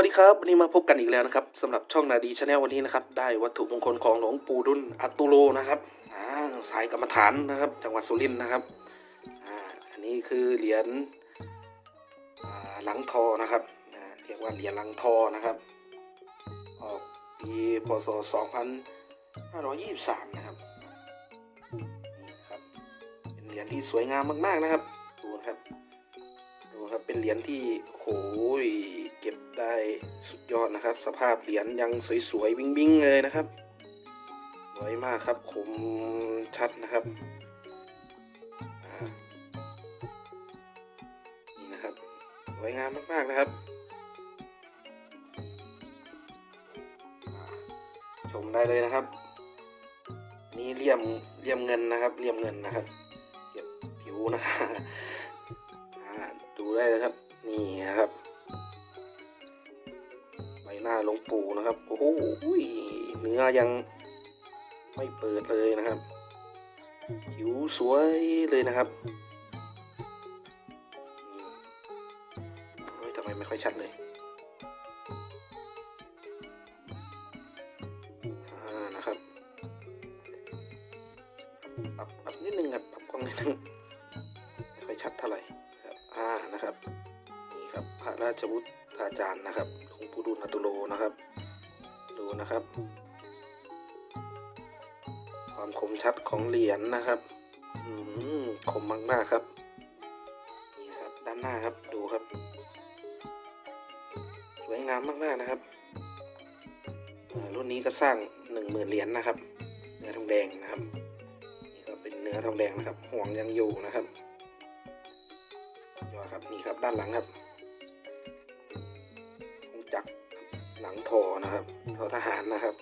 สวัสดีครับวันนี้มาพบกันอีกแล้วนะครับสำหรับช่องนาดีชาแนลวันนี้นะครับได้วัตถุมงคลของหลวงปู่ดุลอัตุโลนะครับสายกรรมฐานนะครับ จังหวัดสุรินทร์นะครับอันนี้คือเหรียญหลังทอนะครับเรียกว่าเหรียญหลังทอนะครับออกปีพศ 2523 นะครับนะครับเป็นเหรียญที่สวยงามมากๆนะครับดูนะครับดูครับเป็นเหรียญที่โหยเก็บ ได้สุดยอดนะครับ สภาพเหรียญยังสวยๆวิ่งๆเลยนะครับสวยมากครับคมชัดนะครับนี่นะครับสวยงามมากๆนะครับ ชมได้เลยนะครับ นี่เลี่ยมเลี่ยมเงินนะครับเลี่ยมเงินนะครับเก็บผิวนะดูได้เลยครับ นี่นะครับ ลวงปู่นะครับ โอ้โหเนื้อยังไม่เปิดเลยนะครับผิวสวยเลยนะครับเฮ้ยทำไมไม่ค่อยชัดเลยนะครับปรับปรับนิดนึงครับปรับกล้องนิดนึงไม่ค่อยชัดเท่าไหร่ครับอ่านะครับนี่ครับพระราชวุฒาจารย์นะครับหลวงปู่ดูลอตุโล นะครับ ความคมชัดของเหรียญนะครับอืมคมมากๆครับ นี่ครับด้านหน้าครับดูครับ สวยงามมากๆนะครับรุ่นนี้ก็สร้างหนึ่งหมื่นเหรียญนะครับ เนื้อทองแดงนะครับนี่ก็เป็นเนื้อทองแดงนะครับห่วงยังอยู่นะครับยอดครับนี่ครับด้านหลังครับ ลังทอนะครับทอทหารนะครับ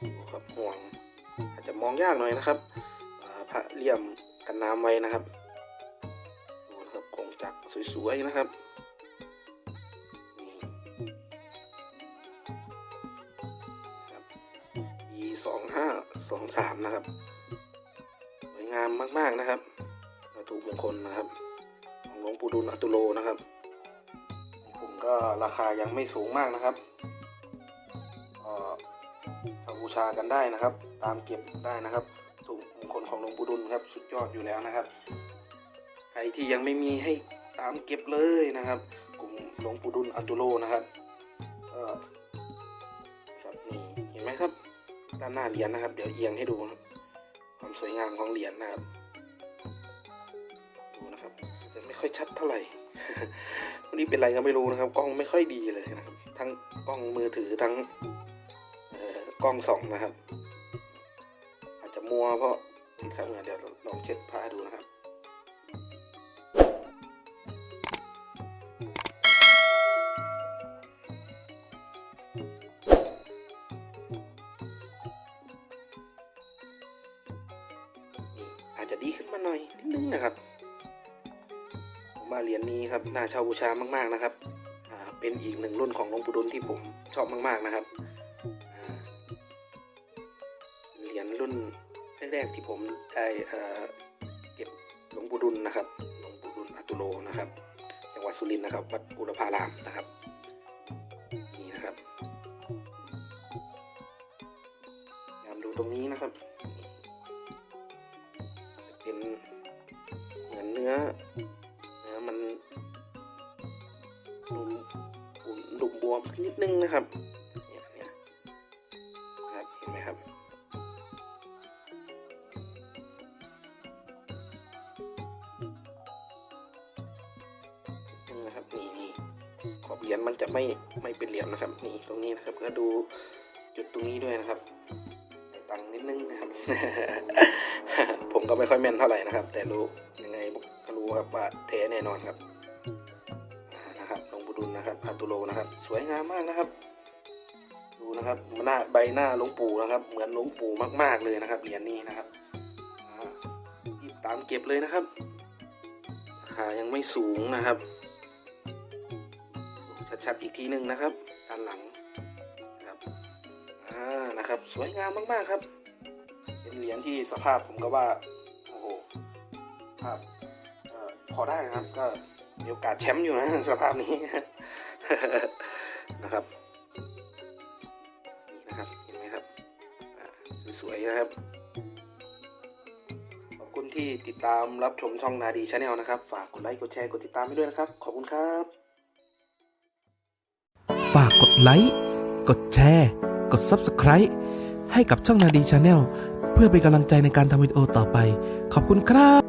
ดูครับห่วง อาจจะมองยากหน่อยนะครับอ่าพระเลี่ยมกันน้ำไว้นะครับดูนะครับคงจักรสวยๆนะครับนี่ครับปีสองห้าสองสามนะครับสวยงามมากๆนะครับวัตถุมงคลนะครับของหลวงปู่ดุลอตุโลนะครับ ผมก็ราคายังไม่สูงมากนะครับก็ถ้าบูชากันได้นะครับ ตามเก็บได้นะครับวัตถุมงคลของหลวงปู่ดุลครับสุดยอดอยู่แล้วนะครับ ใครที่ยังไม่มีให้ตามเก็บเลยนะครับ กลุ่มหลวงปู่ดุลอัตุโลนะครับก็ครับนี่เห็นไหมครับ ด้านหน้าเหรียญนะครับ เดี๋ยวเอียงให้ดูนะครับความสวยงามของเหรียญนะครับดูนะครับจะไม่ค่อยชัดเท่าไหร่ วันนี้เป็นไรก็ไม่รู้นะครับ กล้องไม่ค่อยดีเลยนะครับ ทั้งกล้องมือถือทั้งกล้องสองนะครับ อาจจะมัวเพราะติดข้างเงินเดี๋ยวลองเช็ดผ้าดูนะครับนี่อาจจะดีขึ้นมาหน่อยนิดนึงนะครับ ว่าเหรียญนี้ครับน่าเช่าบูชามาก ๆนะครับ เป็นอีกหนึ่งรุ่นของหลวงปู่ดุลที่ผมชอบมาก ๆนะครับเหรียญรุ่นแรกๆที่ผมได้เก็บหลวงปู่ดุลนะครับหลวงปู่ดุลอตุโลนะครับ จังหวัดสุรินทร์นะครับวัดบุรพารามนะครับนี่นะครับยามดูตรงนี้นะครับ วมขึ้นนิดนึงนะครับเนี่ยเนี่ยครับเห็นไหมครับนี่นะครับนี่นี่ขอบเหรียญมันจะไม่ไม่เป็นเหลี่ยมนะครับ นี่ตรงนี้นะครับก็ดูจุดตรงนี้ด้วยนะครับตังนิดนึงนะครับ ผมก็ไม่ค่อยแม่นเท่าไหร่นะครับ แต่รู้ยังไงก็รู้ครับว่าแท้แน่นอนครับ ดุลนะครับอาตุโลนะครับ สวยงามมากนะครับ ดูนะครับหน้าใบหน้าหลวงปู่นะครับ เหมือนหลวงปู่มาก ๆเลยนะครับเหรียญนี้นะครับอ่ารีบตามเก็บเลยนะครับรายังไม่สูงนะครับ ชัดๆอีกทีหนึ่งนะครับด้านหลังนะครับอ่านะครับ สวยงามมากๆครับ เป็นเหรียญที่สภาพผมก็ว่าโอ้โหภาพเอ่อพอได้ครับก็ มีโอกาสแชมป์อยู่นะสภาพนี้นะครับนี่นะครับเห็นไหมครับสวยๆนะครับ ขอบคุณที่ติดตามรับชมช่องนาดีชาแนลนะครับ ฝากกดไลค์กดแชร์กดติดตามให้ด้วยนะครับ ขอบคุณครับ ฝากกดไลค์กดแชร์ กด Subscribe ให้กับช่องนาดีชาแนลเพื่อเป็นกำลังใจในการทำวิดีโอต่อไป ขอบคุณครับ